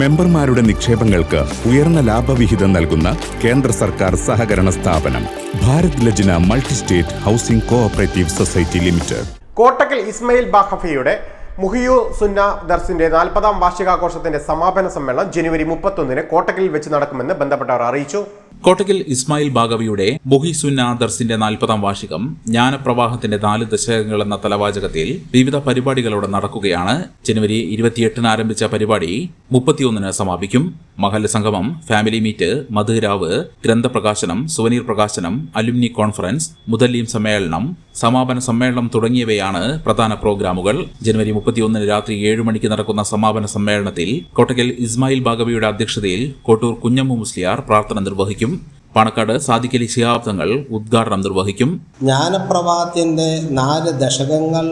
മെമ്പർമാരുടെ നിക്ഷേപങ്ങൾക്ക് ഉയർന്ന ലാഭവിഹിതം നൽകുന്ന കേന്ദ്ര സർക്കാർ സഹകരണ സ്ഥാപനം Bharat Lajna multi state housing cooperative society limited. Kottakkal Ismail ബാഖഫിയുടെ മുഹിയു സുന്ന ദർസിന്റെ നാൽപ്പതാം വാർഷികാഘോഷത്തിന്റെ സമാപന സമ്മേളനം ജനുവരി മുപ്പത്തൊന്നിന് കോട്ടക്കലിൽ വെച്ച് നടക്കുമെന്ന് ബന്ധപ്പെട്ടവർ അറിയിച്ചു. കോട്ടക്കൽ ഇസ്മായിൽ ബാഗവിയുടെ ബൊഹിസുന്ന ദർസിന്റെ നാൽപ്പതാം വാർഷികം ജ്ഞാനപ്രവാഹത്തിന്റെ നാല് ദശകങ്ങൾ എന്ന തലവാചകത്തിൽ വിവിധ പരിപാടികളോടെ നടക്കുകയാണ്. ജനുവരി ഇരുപത്തിയെട്ടിന് ആരംഭിച്ച പരിപാടി മുപ്പത്തിയൊന്നിന് സമാപിക്കും. മഹല്ല സംഗമം ഫാമിലി മീറ്റ് മധുരാവ് ഗ്രന്ഥപ്രകാശനം സുവനീർ പ്രകാശനം അലുമിനി കോൺഫറൻസ് മുതല്ലീം സമ്മേളനം സമാപന സമ്മേളനം തുടങ്ങിയവയാണ് പ്രധാന പ്രോഗ്രാമുകൾ. ജനുവരി മുപ്പത്തിയൊന്നിന് രാത്രി ഏഴ് മണിക്ക് നടക്കുന്ന സമാപന സമ്മേളനത്തിൽ കോട്ടക്കൽ ഇസ്മായിൽ ബാഗവിയുടെ അധ്യക്ഷതയിൽ കോട്ടൂർ കുഞ്ഞമ്മു മുസ്ലിയാർ പ്രാർത്ഥന നിർവഹിക്കും. പാണക്കാട് സാദിഖലി ശിഹാബ്ദങ്ങൾ ഉദ്ഘാടനം നിർവഹിക്കും. ജ്ഞാനപ്രവാഹത്തിന്റെ നാല് ദശകങ്ങൾ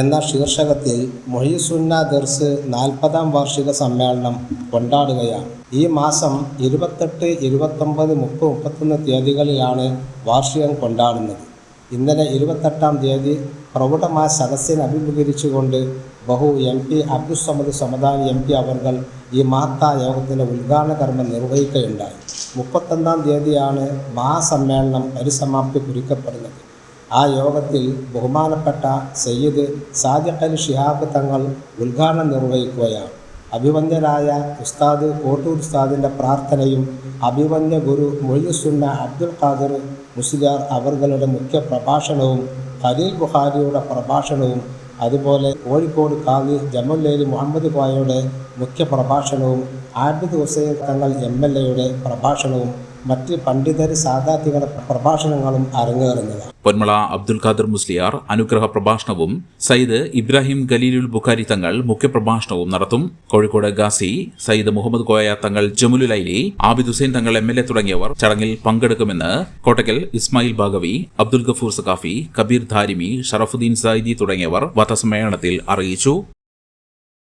എന്ന ശീർഷകത്തിൽ മൊഹീസുന്ന ദർസ് നാൽപ്പതാം വാർഷിക സമ്മേളനം കൊണ്ടാടുകയാണ്. ഈ മാസം ഇരുപത്തെട്ട് ഇരുപത്തൊമ്പത് മുപ്പത് മുപ്പത്തൊന്ന് തീയതികളിലാണ് വാർഷികം കൊണ്ടാടുന്നത്. ഇന്നലെ ഇരുപത്തെട്ടാം തീയതി പ്രൗഢമായ സദസ്സിനെ അഭിമുഖീകരിച്ചുകൊണ്ട് ബഹു M P Abdussamad Samadani M P അവർകൾ ഈ മഹത്താ യോഗത്തിന്റെ ഉദ്ഘാടന കർമ്മം നിർവഹിക്കുകയുണ്ടായി. മുപ്പത്തൊന്നാം തീയതിയാണ് മഹാസമ്മേളനം പരിസമാപ്തി കുറിക്കപ്പെടുന്നത് ആ യോഗത്തിൽ ബഹുമാനപ്പെട്ട സയ്യിദ് സാദിഖ് അലി ഷിഹാബ് തങ്ങൾ ഉദ്ഘാടനം നിർവഹിക്കുകയാണ്. അഭിവന്ദ്യനായ ഉസ്താദ് കോട്ടൂർ ഉസ്താദിന്റെ പ്രാർത്ഥനയും അഭിവന്ദ്യ ഗുരു മൊയ്യുസുന്ന അബ്ദുൽ ഖാദർ മുസ്ലിയാർ അവരുടെ മുഖ്യ പ്രഭാഷണവും ഖലീൽ ബുഖാരിയുടെ പ്രഭാഷണവും അതുപോലെ കോഴിക്കോട് കാവി ജമുല്ലേലി മുഹമ്മദ് ഖായയുടെ മുഖ്യ പ്രഭാഷണവും ആബിദ് ഹുസൈൻ തങ്ങൾ എം എൽ എയുടെ പ്രഭാഷണവും മറ്റ് പണ്ഡിതർ സാധാത്യകളുടെ പ്രഭാഷണങ്ങളും അരങ്ങേറുന്നത്. പൊന്മള അബ്ദുൽ ഖാദർ മുസ്ലിയാർ അനുഗ്രഹ പ്രഭാഷണവും സയ്യിദ് ഇബ്രാഹിം ഖലീലുൽ ബുഖാരി തങ്ങൾ മുഖ്യപ്രഭാഷണവും നടത്തും. Kozhikode Ghazi Sayyid Muhammad Koya Thangal ജമുലുലൈലി Abid Hussain Thangal M L A തുടങ്ങിയവർ ചടങ്ങിൽ പങ്കെടുക്കുമെന്ന് കോട്ടക്കൽ ഇസ്മായിൽ ബാഗവി അബ്ദുൽ ഗഫൂർ സഖാഫി കബീർ ധാരിമി ഷറഫുദ്ദീൻ സൈദി തുടങ്ങിയവർ വധസമ്മേളനത്തിൽ അറിയിച്ചു.